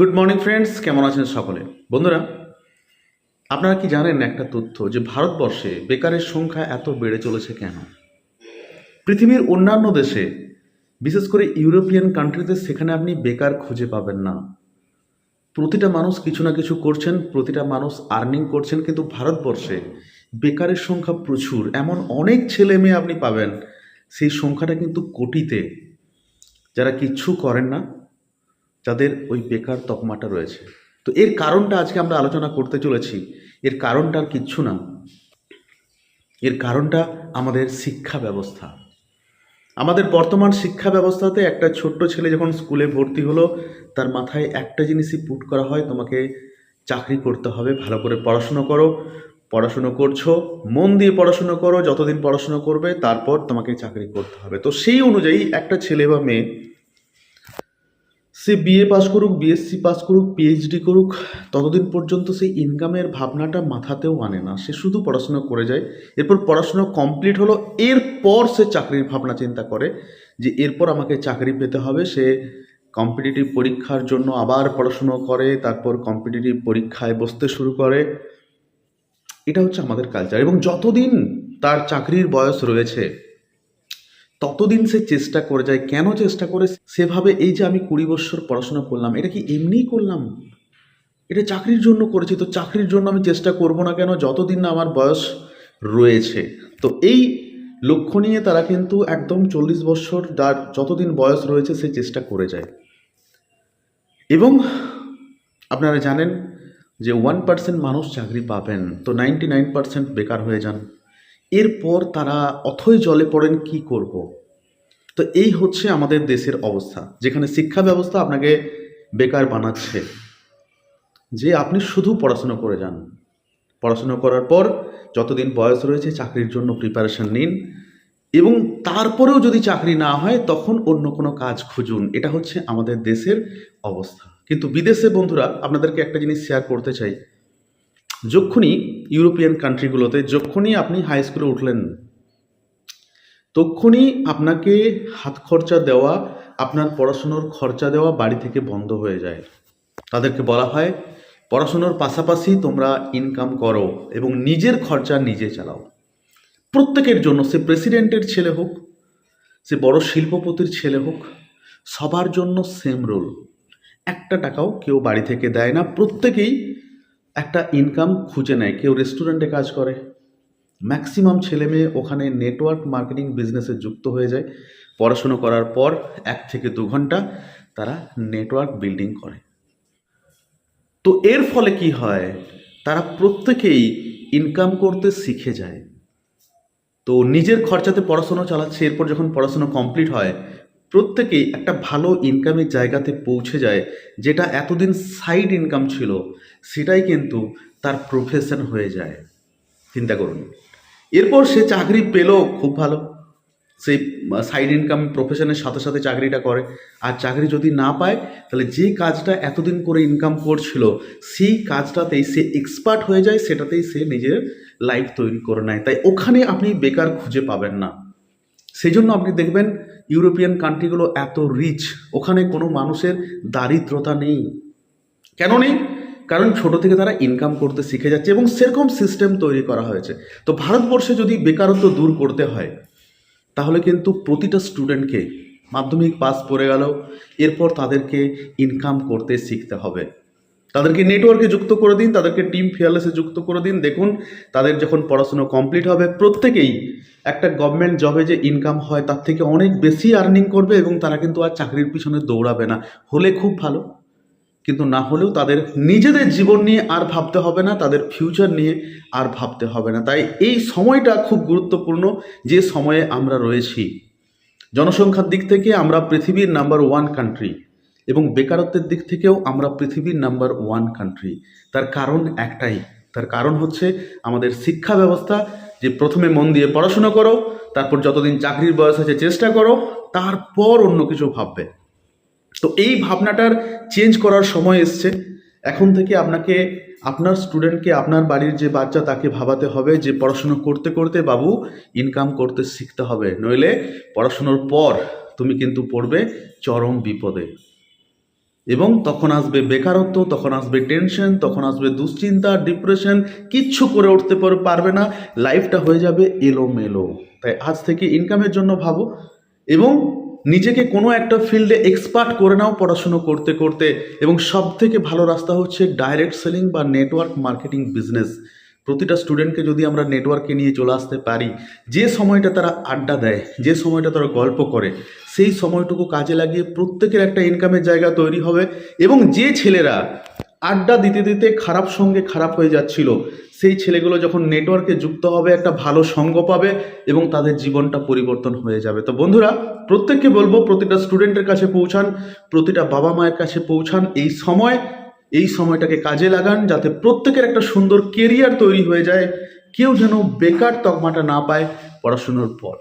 Good morning friends কেমন আছেন সকলে? বন্ধুরা, আপনারা কি জানেন একটা তথ্য যে ভারতবর্ষে বেকারের সংখ্যা এত বেড়ে চলেছে কেন? পৃথিবীর অন্যান্য দেশে, বিশেষ করে ইউরোপিয়ান কান্ট্রিতে সেখানে আপনি বেকার খুঁজে পাবেন না। প্রতিটা মানুষ কিছু না কিছু করছেন, প্রতিটা মানুষ আর্নিং করছেন, কিন্তু ভারতবর্ষে বেকারের সংখ্যা প্রচুর। এমন অনেক ছেলে মেয়ে আপনি পাবেন, সেই সংখ্যাটা কিন্তু কোটিতে। যারা কিচ্ছু করেন না যাদের ওই বেকার তকমাটা রয়েছে। তো এর কারণটা আজকে আমরা আলোচনা করতে চলেছি। এর কারণটা আর কিচ্ছু না। এর কারণটা আমাদের শিক্ষা ব্যবস্থা। আমাদের বর্তমান শিক্ষা ব্যবস্থাতে একটা ছোট্ট ছেলে যখন স্কুলে ভর্তি হলো, তার মাথায় একটা জিনিসই পুট করা হয়, তোমাকে চাকরি করতে হবে, ভালো করে পড়াশুনো করো, পড়াশুনো করছ, মন দিয়ে পড়াশুনো করো, যতদিন পড়াশুনো করবে, তারপর তোমাকে চাকরি করতে হবে। তো সেই অনুযায়ী একটা ছেলে বা মেয়ে সে বিএ পাস করুক বিএসসি পাস করুক পিএইচডি করুক, ততদিন পর্যন্ত সেই ইনকামের ভাবনাটা মাথাতেও আনে না। সে শুধু পড়াশোনা করে যায়। এরপর পড়াশোনা কমপ্লিট হলো, এরপর সে চাকরির ভাবনা চিন্তা করে যে এরপর আমাকে চাকরি পেতে হবে। সে কম্পিটিটিভ পরীক্ষার জন্য আবার পড়াশুনো করে, তারপর কম্পিটিটিভ পরীক্ষায় বসতে শুরু করে। এটা হচ্ছে আমাদের কালচার এবং যতদিন তার চাকরির বয়স রয়েছে ততদিন সে চেষ্টা করে যায়, কেন চেষ্টা করে? সেভাবে এই যে আমি কুড়ি বছর পড়াশোনা করলাম, এটা কি এমনিই করলাম? এটা চাকরির জন্য করেছি, তো চাকরির জন্য আমি চেষ্টা করব না কেন? যতদিন না আমার বয়স রয়েছে। তো এই লক্ষ্য নিয়ে তারা কিন্তু একদম চল্লিশ বছর যার যতদিন বয়স রয়েছে, সে চেষ্টা করে যায়। এবং আপনারা জানেন যে ওয়ান পার্সেন্ট মানুষ চাকরি পাবেন, তো নাইনটি নাইন পার্সেন্ট বেকার হয়ে যান। এরপর তারা অথই জলে পড়েন, কি করব। তো এই হচ্ছে আমাদের দেশের অবস্থা। যেখানে শিক্ষা ব্যবস্থা আপনাকে বেকার বানাচ্ছে। যে আপনি শুধু পড়াশুনো করে যান। পড়াশুনো করার পর যতদিন বয়স রয়েছে, চাকরির জন্য প্রিপারেশন নিন এবং তারপরেও যদি চাকরি না হয়, তখন অন্য কোনো কাজ খুঁজুন। এটা হচ্ছে আমাদের দেশের অবস্থা। কিন্তু বিদেশে বন্ধুরা, আপনাদেরকে একটা জিনিস শেয়ার করতে চাই। যখনই ইউরোপিয়ান কান্ট্রিগুলোতে যখনই আপনি হাই স্কুলে উঠলেন। তখনই আপনাকে হাত খরচা দেওয়া, আপনার পড়াশুনোর খরচা দেওয়া বাড়ি থেকে বন্ধ হয়ে যায়। তাদেরকে বলা হয়, পড়াশুনোর পাশাপাশি তোমরা ইনকাম করো এবং নিজের খরচা নিজে চালাও। প্রত্যেকের জন্য, সে প্রেসিডেন্টের ছেলে হোক, সে বড় শিল্পপতির ছেলে হোক, সবার জন্য সেম রোল একটা টাকাও কেউ বাড়ি থেকে দেয় না। প্রত্যেকেই একটা ইনকাম খুঁজে নেয়, কেউ রেস্টুরেন্টে কাজ করে। ম্যাক্সিমাম ছেলে মেয়ে ওখানে নেটওয়ার্ক মার্কেটিং বিজনেসে যুক্ত হয়ে যায়। পড়াশুনো করার পর এক থেকে দু ঘণ্টা তারা নেটওয়ার্ক বিল্ডিং করে। তো এর ফলে কি হয়? তারা প্রত্যেকেই ইনকাম করতে শিখে যায়। তো নিজের খরচাতে পড়াশুনো চালাচ্ছে, এরপর যখন পড়াশুনো কমপ্লিট হয় প্রত্যেকেই একটা ভালো ইনকামের জায়গাতে পৌঁছে যায়, যেটা এতদিন সাইড ইনকাম ছিল, সেটাই কিন্তু তার প্রফেশন হয়ে যায়। চিন্তা করুন। এরপর সে চাকরি পেল, খুব ভালো। সেই সাইড ইনকাম প্রফেশনের সাথে সাথে চাকরিটা করে। আর চাকরি যদি না পায়, তাহলে যে কাজটা এতদিন করে ইনকাম করছিল, সেই কাজটাতেই সে এক্সপার্ট হয়ে যায়, সেটাতেই সে নিজের লাইফ তৈরি করে নেয়। তাই ওখানে আপনি বেকার খুঁজে পাবেন না। সেই জন্য আপনি দেখবেন ইউরোপিয়ান কান্ট্রিগুলো এত রিচ ওখানে কোনো মানুষের দারিদ্রতা নেই। কেন নেই? কারণ ছোট থেকে তারা ইনকাম করতে শিখে যাচ্ছে এবং সেরকম সিস্টেম তৈরি করা হয়েছে। তো ভারতবর্ষে যদি বেকারত্ব দূর করতে হয়, তাহলে কিন্তু প্রতিটা স্টুডেন্টকে মাধ্যমিক পাস পড়ে গেল, এরপর তাদেরকে ইনকাম করতে শিখতে হবে। তাদেরকে নেটওয়ার্কে যুক্ত করে দিন, তাদেরকে টিম ফিয়ারলেসে যুক্ত করে দিন। দেখুন, তাদের যখন পড়াশুনো কমপ্লিট হবে, প্রত্যেকেই একটা গভর্নমেন্ট জবে যে ইনকাম হয়, তার থেকে অনেক বেশি আর্নিং করবে এবং তারা কিন্তু আর চাকরির পিছনে দৌড়াবে না। হলে খুব ভালো, কিন্তু না হলেও তাদের নিজেদের জীবন নিয়ে আর ভাবতে হবে না, তাদের ফিউচার নিয়ে আর ভাবতে হবে না। তাই এই সময়টা খুব গুরুত্বপূর্ণ, যে সময়ে আমরা রয়েছি। জনসংখ্যার দিক থেকে আমরা পৃথিবীর নাম্বার ওয়ান কান্ট্রি এবং বেকারত্বের দিক থেকেও আমরা পৃথিবীর নাম্বার ওয়ান কান্ট্রি তার কারণ একটাই। তার কারণ হচ্ছে আমাদের শিক্ষা ব্যবস্থা, যে প্রথমে মন দিয়ে পড়াশোনা করো, তারপর যতদিন চাকরির বয়স আছে চেষ্টা করো, তারপর অন্য কিছু ভাববে। তো এই ভাবনাটার চেঞ্জ করার সময় এসছে। এখন থেকে আপনাকে, আপনার স্টুডেন্টকে আপনার বাড়ির যে বাচ্চা, তাকে ভাবাতে হবে যে পড়াশুনো করতে করতে বাবু ইনকাম করতে শিখতে হবে। নইলে পড়াশুনোর পর তুমি কিন্তু পড়বে চরম বিপদে। এবং তখন আসবে বেকারত্ব, তখন আসবে টেনশন তখন আসবে দুশ্চিন্তা ডিপ্রেশন কিচ্ছু করে উঠতে পারবে না লাইফটা হয়ে যাবে এলোমেলো। তাই আজ থেকে ইনকামের জন্য ভাবো এবং নিজেকে কোনো একটা ফিল্ডে এক্সপার্ট করে নাও পড়াশুনো করতে করতে এবং সব থেকে ভালো রাস্তা হচ্ছে ডাইরেক্ট সেলিং বা নেটওয়ার্ক মার্কেটিং বিজনেস প্রতিটা স্টুডেন্টকে যদি আমরা নেটওয়ার্কে নিয়ে চলে আসতে পারি, যে সময়টা তারা আড্ডা দেয়, যে সময়টা তারা গল্প করে, সেই সময়টুকু কাজে লাগিয়ে প্রত্যেকের একটা ইনকামের জায়গা তৈরি হবে এবং যে ছেলেরা আড্ডা দিতে দিতে খারাপ সঙ্গে খারাপ হয়ে যাচ্ছিল, সেই ছেলেগুলো যখন নেটওয়ার্কে যুক্ত হবে, একটা ভালো সঙ্গ পাবে এবং তাদের জীবনটা পরিবর্তন হয়ে যাবে। তো বন্ধুরা, প্রত্যেককে বলব, প্রতিটা স্টুডেন্টের কাছে পৌঁছান, প্রতিটা বাবা মায়ের কাছে পৌঁছান, এই সময় এই সময়টাকে কাজে লাগান যাতে প্রত্যেকের একটা সুন্দর কেরিয়ার তৈরি হয়ে যায়। কেউ যেন বেকার তকমাটা না পায় পড়াশুনোর পর।